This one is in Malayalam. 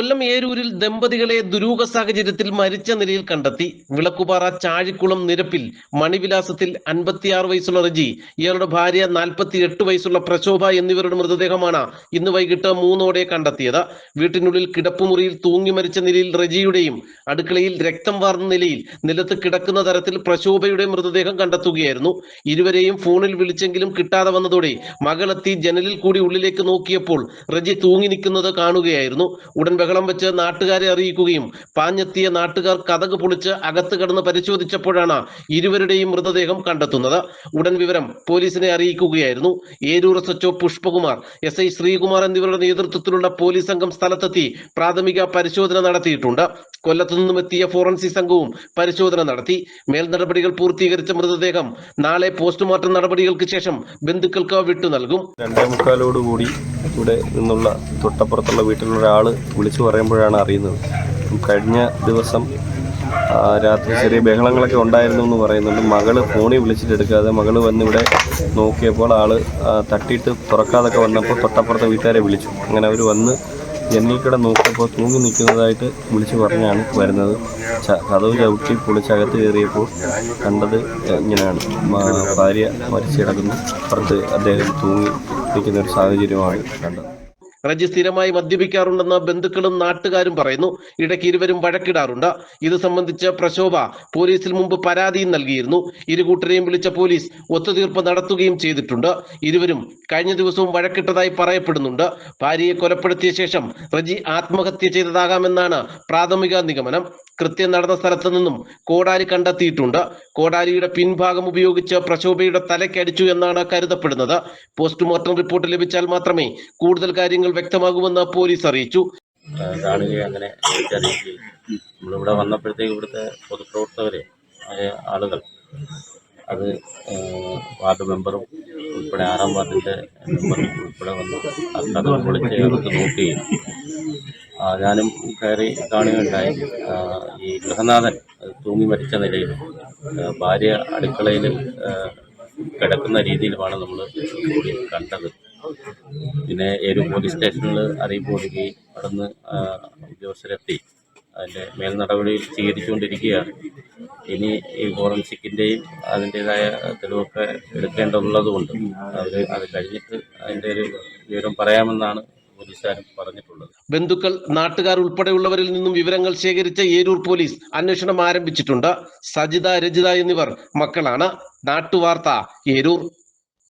കൊല്ലം ഏരൂരിൽ ദമ്പതികളെ ദുരൂഹ സാഹചര്യത്തിൽ മരിച്ച നിലയിൽ കണ്ടെത്തി. വിളക്കുപാറ ചാഴിക്കുളം നിരപ്പിൽ മണിവിലാസത്തിൽ അൻപത്തിയാറ് വയസ്സുള്ള റജി ഇയാളുടെ ഭാര്യ നാൽപ്പത്തി എട്ട് വയസ്സുള്ള പ്രശോഭ എന്നിവരുടെ മൃതദേഹമാണ് ഇന്ന് വൈകിട്ട് മൂന്നോടെ കണ്ടെത്തിയത്. വീട്ടിനുള്ളിൽ കിടപ്പുമുറിയിൽ തൂങ്ങി മരിച്ച നിലയിൽ റജിയുടെയും അടുക്കളയിൽ രക്തം വാർന്ന നിലയിൽ നിലത്ത് കിടക്കുന്ന തരത്തിൽ പ്രശോഭയുടെ മൃതദേഹം കണ്ടെത്തുകയായിരുന്നു. ഇരുവരെയും ഫോണിൽ വിളിച്ചെങ്കിലും കിട്ടാതെ വന്നതോടെ മകളെത്തി ജനലിൽ കൂടി ഉള്ളിലേക്ക് നോക്കിയപ്പോൾ റജി തൂങ്ങി നിൽക്കുന്നത് കാണുകയായിരുന്നു. ഉടൻ ബഹളം വെച്ച് നാട്ടുകാരെ അറിയിക്കുകയും പാഞ്ഞെത്തിയ നാട്ടുകാർ കഥക് പൊളിച്ച് അകത്ത് കടന്ന് പരിശോധിച്ചപ്പോഴാണ് ഇരുവരുടെയും മൃതദേഹം കണ്ടെത്തുന്നത്. ഉടൻ വിവരം പോലീസിനെ അറിയിക്കുകയായിരുന്നു. Eroor S HO Pushpakumar S I Sreekumar എന്നിവരുടെ നേതൃത്വത്തിലുള്ള പോലീസ് സംഘം സ്ഥലത്തെത്തി പ്രാഥമിക പരിശോധന നടത്തിയിട്ടുണ്ട്. കൊല്ലത്തു നിന്നും എത്തിയ ഫോറൻസിക് സംഘവും പരിശോധന നടത്തി. മേൽ നടപടികൾ പൂർത്തീകരിച്ച മൃതദേഹം നാളെ പോസ്റ്റ്മോർട്ടം നടപടികൾക്ക് ശേഷം ബന്ധുക്കൾക്ക് വിട്ടു നൽകും. രണ്ടേ മുക്കാലോടുകൂടി ഇവിടെ നിന്നുള്ള തൊട്ടപ്പുറത്തുള്ള വീട്ടിലുള്ള ഒരാൾ വിളിച്ചു പറയുമ്പോഴാണ് അറിയുന്നത്. കഴിഞ്ഞ ദിവസം രാത്രി ചെറിയ ബഹളങ്ങളൊക്കെ ഉണ്ടായിരുന്നു എന്ന് പറയുന്നുണ്ട്. മകൾ ഫോണിൽ വിളിച്ചിട്ട് എടുക്കാതെ മകൾ വന്ന് ഇവിടെ നോക്കിയപ്പോൾ ആൾ തട്ടിയിട്ട് തുറക്കാതൊക്കെ വന്നപ്പോൾ തൊട്ടപ്പുറത്തെ വീട്ടുകാരെ വിളിച്ചു. അങ്ങനെ അവർ വന്ന് ജനലിൽ കിട നോക്കിയപ്പോൾ തൂങ്ങി നിൽക്കുന്നതായിട്ട് വിളിച്ചു പറഞ്ഞാണ് വരുന്നത്. കതവ് ചവിട്ടി പൊളിച്ചകത്ത് കയറിയപ്പോൾ കണ്ടത് ഇങ്ങനെയാണ്. ഭാര്യ മരിച്ചു കിടക്കുന്നു പുറത്ത് അദ്ദേഹം തൂങ്ങി നിൽക്കുന്ന ഒരു സാഹചര്യമാണ് കണ്ടത്. റജി സ്ഥിരമായി മദ്യപിക്കാറുണ്ടെന്ന് ബന്ധുക്കളും നാട്ടുകാരും പറയുന്നു. ഇടയ്ക്ക് ഇരുവരും വഴക്കിടാറുണ്ട്. ഇത് സംബന്ധിച്ച് പ്രശോഭ പോലീസിൽ മുമ്പ് പരാതിയും നൽകിയിരുന്നു. ഇരുകൂട്ടരെയും വിളിച്ച പോലീസ് ഒത്തുതീർപ്പ് നടത്തുകയും ചെയ്തിട്ടുണ്ട്. ഇരുവരും കഴിഞ്ഞ ദിവസവും വഴക്കിട്ടതായി പറയപ്പെടുന്നുണ്ട്. ഭാര്യയെ കൊലപ്പെടുത്തിയ ശേഷം റജി ആത്മഹത്യ ചെയ്തതാകാമെന്നാണ് പ്രാഥമിക നിഗമനം. കൃത്യം നടന്ന സ്ഥലത്ത് നിന്നും കോടാലി കണ്ടെത്തിയിട്ടുണ്ട്. കോടാലിയുടെ പിൻഭാഗം ഉപയോഗിച്ച് പ്രശോഭയുടെ തലയ്ക്കടിച്ചു എന്നാണ് കരുതപ്പെടുന്നത്. പോസ്റ്റ്മോർട്ടം റിപ്പോർട്ട് ലഭിച്ചാൽ മാത്രമേ കൂടുതൽ കാര്യങ്ങൾ വ്യക്തമാകുമെന്ന് പോലീസ് അറിയിച്ചു. കാണുകയും അങ്ങനെ നമ്മളിവിടെ വന്നപ്പോഴത്തേക്ക് ഇവിടുത്തെ പൊതുപ്രവർത്തകരെ ആളുകൾ അത് വാർഡ് മെമ്പറും ഉൾപ്പെടെ ആറാം വാർഡിന്റെ മെമ്പറും ഉൾപ്പെടെ വന്നു. അത് കഥ പൊളിച്ച് അകത്ത് നോക്കുകയും ഞാനും കയറി കാണുകയുണ്ടായി. ഈ ഗൃഹനാഥൻ തൂങ്ങി മരിച്ച നിലയിൽ ഭാര്യ അടുക്കളയിൽ കിടക്കുന്ന രീതിയിലുമാണ് നമ്മൾ കണ്ടത്. പിന്നെ ഏരൂർ പോലീസ് സ്റ്റേഷനിൽ അറിയിപ്പ് കൊടുക്കുകയും അവിടുന്ന് ഉദ്യോഗസ്ഥരെത്തി. അതിന്റെ മേൽ നടപടി സ്വീകരിച്ചുകൊണ്ടിരിക്കുകയാണ്. ഇനി ഈ ഫോറൻസിക്കിന്റെയും അതിന്റേതായ തെളിവൊക്കെ എടുക്കേണ്ടതുള്ളതുകൊണ്ട് അവർ അത് കഴിഞ്ഞിട്ട് അതിന്റെ ഒരു വിവരം പറയാമെന്നാണ് പറഞ്ഞിട്ടുള്ളത്. ബന്ധുക്കൾ നാട്ടുകാർ ഉൾപ്പെടെയുള്ളവരിൽ നിന്നും വിവരങ്ങൾ ശേഖരിച്ച ഏരൂർ പോലീസ് അന്വേഷണം ആരംഭിച്ചിട്ടുണ്ട്. സജിത രജിത എന്നിവർ മക്കളാണ്. നാട്ടുവാർത്ത ഏരൂർ.